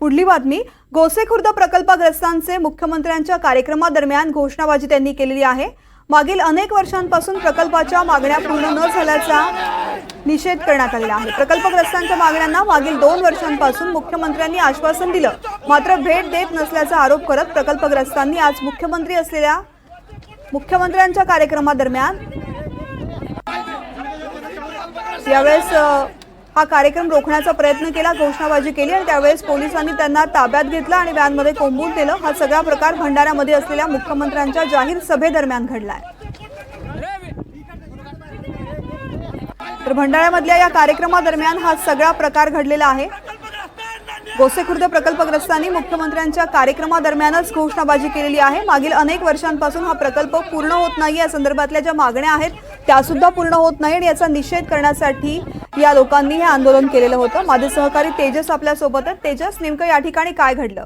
पुढली बातमी गोसेखुर्द प्रकल्पग्रस्तांचे मुख्यमंत्र्यांच्या कार्यक्रमादरम्यान घोषणाबाजी त्यांनी केलेली आहे. मागील अनेक वर्षांपासून प्रकल्पाच्या मागण्या पूर्ण न झाल्याचा निषेध करण्यात आलेला आहे. प्रकल्पग्रस्तांच्या मागण्यांना मागील दोन वर्षांपासून मुख्यमंत्र्यांनी आश्वासन दिलं. मात्र भेट देत नसल्याचा आरोप करत प्रकल्पग्रस्तांनी आज मुख्यमंत्री असलेल्या मुख्यमंत्र्यांच्या कार्यक्रमादरम्यान यावेळेस हा कार्यक्रम रोखण्याचा प्रयत्न केला घोषणाबाजी केली आणि त्यावेळेस पोलिसांनी त्यांना ताब्यात घेतलं आणि व्हॅनमध्ये कोंबून दिलं हा सगळा प्रकार भंडाऱ्यामध्ये असलेल्या मुख्यमंत्र्यांच्या जाहीर सभेदरम्यान घडलाय. तर भंडाऱ्यामधल्या या कार्यक्रमादरम्यान हा सगळा प्रकार घडलेला आहे. गोसेखुर्द प्रकल्पग्रस्तांनी मुख्यमंत्र्यांच्या कार्यक्रमादरम्यानच घोषणाबाजी केलेली आहे. मागील अनेक वर्षांपासून हा प्रकल्प पूर्ण होत नाही या संदर्भातल्या ज्या मागण्या आहेत त्यासुद्धा पूर्ण होत नाही आणि याचा निषेध करण्यासाठी या लोकांनी हे आंदोलन केलेलं होतं. माझे सहकारी तेजस आपल्यासोबत आहेत तेजस नेमकं या ठिकाणी काय घडलं?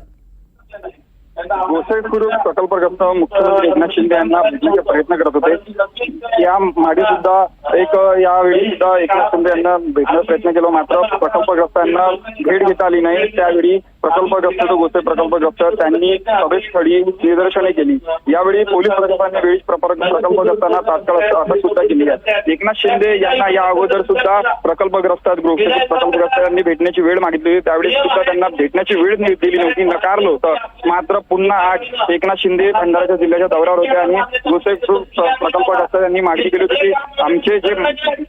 गोसेखुर्द प्रकल्पग्रस्त मुख्यमंत्री एकनाथ शिंदे यांना भेटण्याचे प्रयत्न करत होते. या माडी सुद्धा एक यावेळी सुद्धा एकनाथ शिंदे यांना भेटण्याचा प्रयत्न केला मात्र प्रकल्पग्रस्तांना भेट घेता आली नाही. त्यावेळी प्रकल्पग्रस्त जो गोसे प्रकल्पग्रस्त त्यांनी सभेस्थळी निदर्शने केली. यावेळी पोलीस प्रशासनाने वेळीच प्रकल्पग्रस्तांना तात्काळ अटक सुद्धा केली आहे. एकनाथ शिंदे यांना या अगोदर सुद्धा प्रकल्पग्रस्त गोसे प्रकल्पग्रस्तांनी भेटण्याची वेळ मागितली होती. त्यावेळी सुद्धा त्यांना भेटण्याची वेळ दिली नव्हती नकारलं होतं मात्र पुन्हा आज एकनाथ शिंदे भंडाराच्या जिल्ह्याच्या दौऱ्यावर होते आणि गोसे प्रकल्पग्रस्त यांनी मागणी केली होती की आमचे जे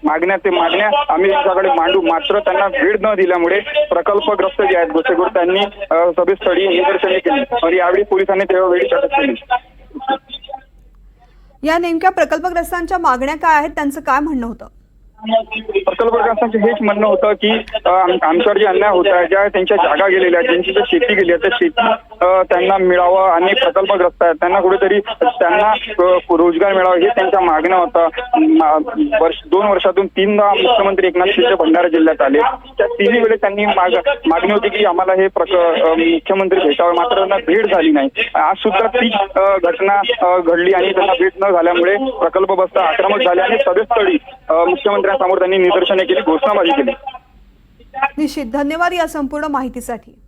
मागण्या ते मागण्या आम्ही त्यांच्याकडे मांडू. मात्र त्यांना वेळ न दिल्यामुळे प्रकल्पग्रस्त जे आहेत गोसेगुड त्यांनी सभेस्थळी निदर्शने केली. आणि यावेळी पोलिसांनी त्यावेळी अटक केली. या नेमक्या प्रकल्पग्रस्तांच्या मागण्या काय आहेत? त्यांचं काय म्हणणं होतं? प्रकल्पग्रस्तांचं हेच म्हणणं होतं की आमच्यावर जे अन्याय होत आहे ज्या त्यांच्या जागा गेलेल्या आहेत ज्यांची जी शेती गेली आहे त्या शेती त्यांना मिळावं आणि प्रकल्पग्रस्त आहेत. त्यांना कुठेतरी त्यांना रोजगार मिळावा हे त्यांच्या मागण्या होता. वर्ष दोन वर्षातून तीनदा मुख्यमंत्री एकनाथ शिंदे भंडारा जिल्ह्यात आले. त्या तिन्ही वेळेस त्यांनी माग मागणी होती की आम्हाला हे प्रक मुख्यमंत्री भेटावं. मात्र त्यांना भेट झाली नाही. आज सुद्धा तीच घटना घडली आणि त्यांना भेट न झाल्यामुळे प्रकल्पग्रस्त आक्रमक झाले आणि सदस्थळी मुख्यमंत्री मुख्यमंत्र्यांसमोर त्यांनी निदर्शने केली घोषणाबाजी केली. निश्चित. धन्यवाद या संपूर्ण माहितीसाठी.